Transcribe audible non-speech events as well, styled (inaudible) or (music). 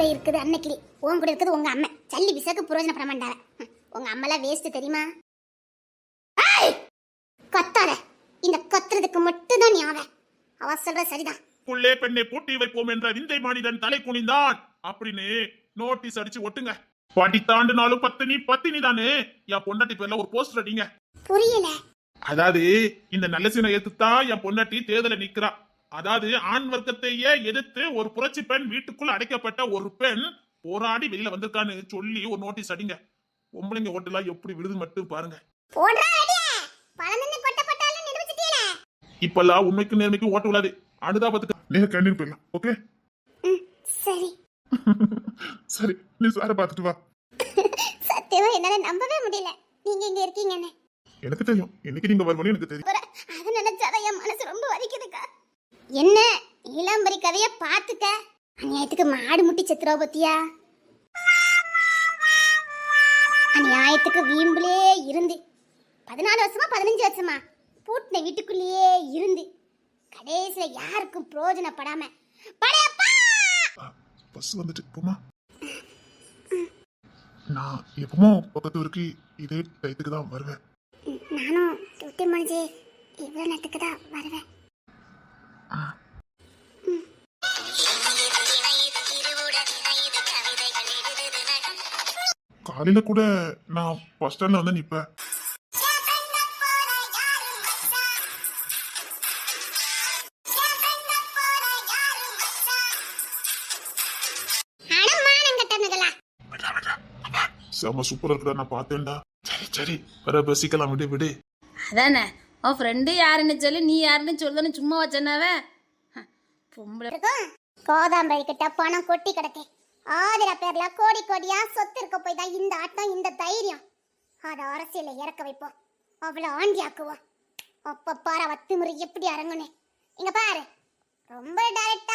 கூட இருக்குது அன்னைக்கிளி உன் கூட இருக்குது உங்க அம்மா. சல்லி விசக்கு புரோஜனப்பட மாட்டாள ஹம், உங்க அம்மாலாம் வேஸ்ட் தெரியுமா! கத்தாத. இந்த கத்துறதுக்கு மட்டும் தான் ஞாபகம் அவ சொல்ற சரிதான். புள்ளே பெண்ணை பூட்டி வைப்போம் என்ற விந்தை மனிதன் தலை குனிந்தான். அப்படின்னு நோட்டீஸ் அடிச்சு ஒட்டுங்க. பாட்டி தாண்டுனாலும் பத்தினி பத்தினி தானே என் பொண்டாட்டி பேர்ல ஒரு போஸ்டர் அடிங்க. புரியல. அதாவது இந்த நல்ல சீனை எதிர்த்துதான் என் பொண்டாட்டி தேர்தல நிக்கிறா. அதாவது ஆண் வர்க்கத்தையே எதிர்த்து ஒரு புரட்சி பெண் வீட்டுக்குள்ள அடைக்கப்பட்ட ஒரு பெண் போராடி வெளியில வந்திருக்கான்னு சொல்லி ஒரு நோட்டீஸ் அடிங்க. பொம்பளைங்க ஓட்டுலாம் எப்படி விழுது மட்டும் பாருங்க. இப்பெல்லாம் உண்மைக்கு நேர்மைக்கு ஓட்டு விடாது அனுதாபத்துக்கு நேர கண்ணீர் போயிடலாம். ஓகே? சரி. (laughs) சரி நீ சார பாத்துட்டு வா. சத்தியமா என்னால நம்பவே முடியல. நீங்க இங்க இருக்கீங்கன்னு. எனக்கு தெரியும். என்னைக்கு நீங்க வருவீங்க எனக்கு தெரியும் அப்புறம் அது நினைச்சாதான் என் மனசு ரொம்ப வலிக்குதுக்கா என்ன? இளம்பரி கதைய பாத்துக்க. அநியாயத்துக்கு மாடு முட்டி செத்துறா பத்தியா? அநியாயத்துக்கு வீம்புலே இருந்து. பதினாலு வருஷமா பதினஞ்சு வருஷமா பூட்டின வீட்டுக்குள்ளேயே இருந்து. கடைசியில யாருக்கும் பிரயோஜனப்படாம பஸ் வந்துட்டு போமா நான் எப்பவுமே பக்கத்து வரைக்கும் இதே டயத்துக்கு தான் வருவேன். நானும் தொட்டி முடிஞ்சு இவ்வளோ நேரத்துக்கு தான் வருவேன். காலையில கூட நான் பஸ் ஸ்டாண்ட்ல வந்து நிப்பேன். செம சூப்பரா இருக்குடா நான் பார்த்தேன்டா. சரி சரி வர பசிக்கலாம் விடு விடு. அதானே உன் ஃப்ரெண்டு யாருன்னு சொல்லி நீ யாருன்னு சொல்லுன்னு சும்மா வச்சனாவே? பொம்பளை. கோதாம்பரி கிட்ட பணம் கொட்டி கிடக்கு. ஆதிர பேர்ல கோடி கோடியா சொத்து இருக்க போய் தான் இந்த ஆட்டம் இந்த தைரியம். அதை அரசியல இறக்க வைப்போம். அவ்வளோ ஆண்டி ஆக்குவோம் அப்ப பாரு அவத்து முறை எப்படி அரங்குனே. இங்க பாரு. ரொம்ப டைரக்டா